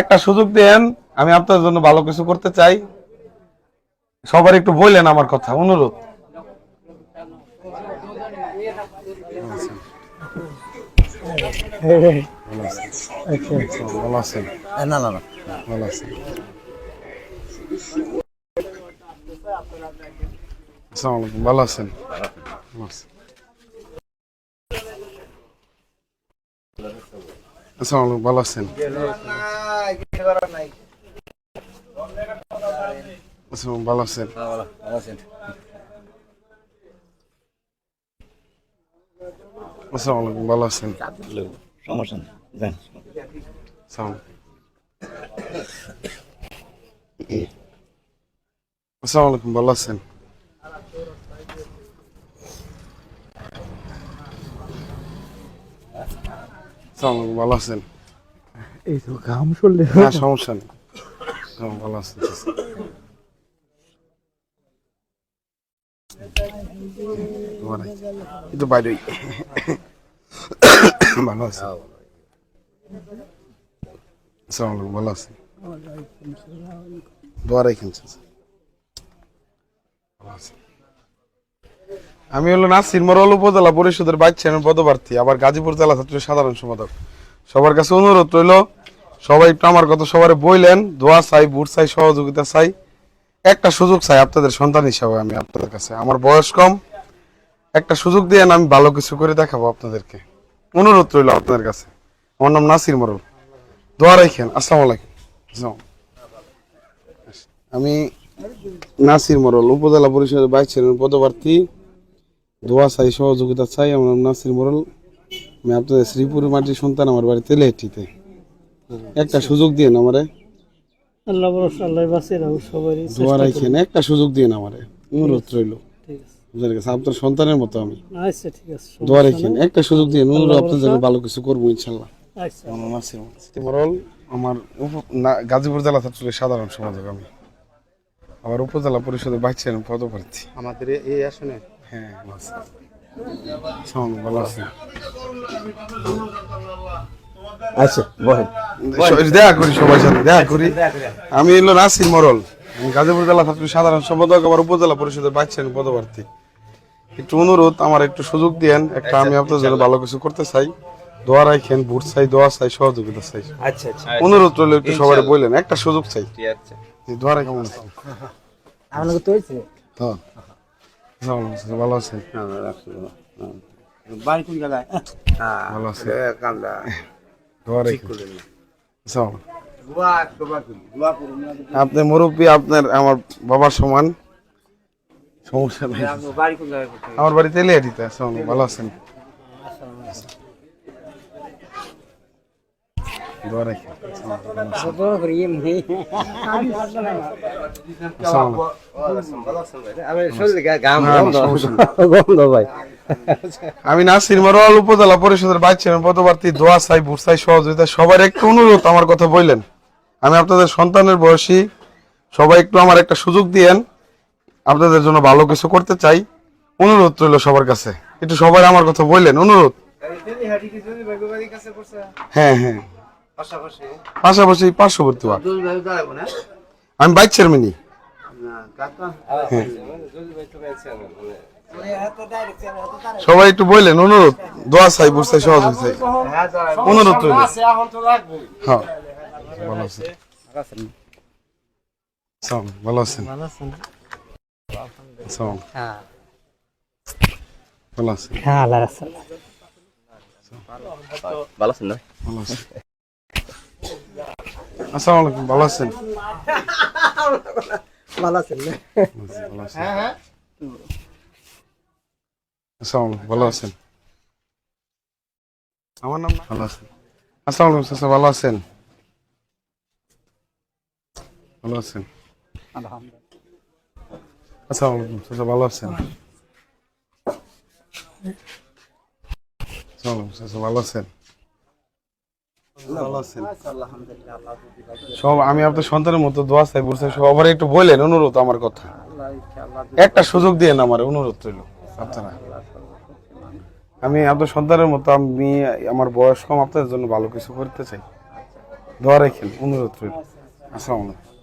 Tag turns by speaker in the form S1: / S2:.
S1: একটা সুযোগ দেন, আমি আপনার জন্য ভালো কিছু করতে চাই। সবার একটু বললেন আমার কথা, অনুরোধ।
S2: না
S1: ভালো আছেন? আসসালামু আলাইকুম ভালো আছেন? ভালো আছেন। আসসালামু আলাইকুম ভালো আছেন। আসসালামু ভালো আলাইকুম ভালো আছেন?
S2: সমস্যা নেই
S1: আসসালামু আলাইকুম ভালো আছেন? আসসালামু আলাইকুম ভালো আছেন?
S3: এই তো ঘাম
S1: না সমস্যা নেই। হ্যাঁ, ভালো এই বাইরে ভালো আছে। আসসালামু আলাইকুম ভালো আছেন দোয়া রাখেন ভালো আছেন। আমি হলো নাসির মরল উপজেলা পরিষদের বাইক চেয়ারম্যান পদপ্রার্থী আবার গাজীপুর জেলা ছাত্র সাধারণ সম্পাদক। সবার কাছে অনুরোধ রইল, সবাই একটু আমার কথা সবার বইলেন, দোয়া চাই, বুট চাই, সহযোগিতা চাই। একটা সুযোগ চাই আপনাদের সন্তান হিসাবে আমি আপনাদের কাছে। আমার বয়স কম, একটা সুযোগ দিয়ে আমি ভালো কিছু করে দেখাবো আপনাদেরকে। অনুরোধ রইল আপনাদের কাছে। আমার নাম নাসির মরল। দোয়া রাখেন আসসালামু আলাইকুম। আমি নাসির মরল, উপজেলা পরিষদের বাইক চেয়ারম্যান, পদপ্রার্থী। দোয়া চাই, সহযোগিতা চাই। আমার নাম নাসির মরল। আমি আপনাদের শ্রীপুর মাটির সন্তান আমার বাড়ি তেলেহাটিতে একটা সুযোগ দিন আমারে।
S3: আল্লাহ ভরসা আল্লাহ সবারই
S1: দোয়া রাখেন একটা সুযোগ দিন আমারে। অনুরোধ রইল।
S3: ঠিক আছে।
S1: আপনাদের কাছে আপনার সন্তানের মতো আমি।
S3: আচ্ছা ঠিক আছে
S1: দোয়া রাখেন একটা সুযোগ অনুরোধ জন্য ভালো কিছু করব ইনশাল্লাহ।
S3: আচ্ছা।
S1: আমার গাজীপুর জেলা ছাত্রলীগের সাধারণ সম্পাদক আমি। আমার উপজেলা পরিষদের চেয়ারম্যান পদপ্রার্থী।
S2: আমাদের এই আসনে?
S1: হ্যাঁ ভালো আছি।
S2: আচ্ছা
S1: দেখা করি সবার সাথে দেখা করি। আমি এলো নাসির মরল। গাজীপুর জেলা ছাত্র সাধারণ সম্পাদক আমার উপজেলা পরিষদের বাইছেন পদপ্রার্থী। একটু অনুরোধ আমার একটু সুযোগ দিয়েন। একটা আমি আপনার জন্য ভালো কিছু করতে চাই। দোয়া রাখেন ভোট চাই দোয়া চাই সহযোগিতা চাই।
S2: আচ্ছা আচ্ছা।
S1: অনুরোধ রইল একটু সবাই বললেন একটা সুযোগ চাই।
S2: ঠিক আছে।
S1: এই দোয়া রাখেন
S3: আপনাকে তো
S1: হ্যাঁ আসসালামু আলাইকুম, ভালো আছেন
S2: বাড়ি কোন জায়গায়?
S1: ভালো আছে।
S2: কান্দা করুন
S1: আপনি মুরব্বী আপনার আমার বাবার সমান। সমস্যা নাই।
S2: জায়গায়?
S1: আমার বাড়িতে তেলিয়াটিতে ভালো আছেন দোয়া রাখেন। আসসালামু আলাইকুম।
S2: আমি
S1: নাসির মরওয়াল উপজেলা পরিষদের বাইক চেয়ারম্যান পদপ্রার্থী দোয়া চাই ভোট চাই সহযোগিতা সবার একটু অনুরোধ আমার কথা বললেন। আমি আপনাদের সন্তানের বয়সী সবাই একটু আমার একটা সুযোগ দিয়েন। আপনাদের জন্য ভালো কিছু করতে চাই। অনুরোধ রইল সবার কাছে। একটু সবাই আমার কথা বললেন অনুরোধ। হ্যাঁ হ্যাঁ।
S2: পাশাপাশি?
S1: পার্শ্ববর্তী ওয়ার্ড। আমি বাইক চেয়ারম্যানই সবাই একটু বললেন অনুরোধ দোয়া চাই বুঝতে চাই সহযোগিতা চাই অনুরোধ হ্যাঁ ভালো আছেন। ভালো আছেন?
S3: হ্যাঁ।
S1: ভালো আছেন?
S3: হ্যাঁ আল্লাহ রাসূল
S2: ভালো আছেন
S1: ভালো আছেন। আসসালামু আলাইকুম ভালো আছেন? ভালো আছেন আসসালামু আলাইকুম ভালো আছেন? আমার নাম ভালো আছেন। আসসালামু আলাইকুম চাচা ভালো আছেন? ভালো আছেন? আসসালামু আলাইকুম চাচা ভালো আছেন? আসসালামু আলাইকুম। চাচা ভালো আছেন? ভালো আছেন। সব আমি আপনার সন্তানের মতো দোয়া চাই বলছি সবার একটু বললেন অনুরোধ আমার কথা। একটা সুযোগ দিয়ে আমার অনুরোধ রইল। আপনারা। আমি আপনার সন্তানের মতো আমি আমার বয়স কম আপনাদের জন্য ভালো কিছু করতে চাই। দোয়া রাখেন অনুরোধ রইল। আসসালামু আলাইকুম।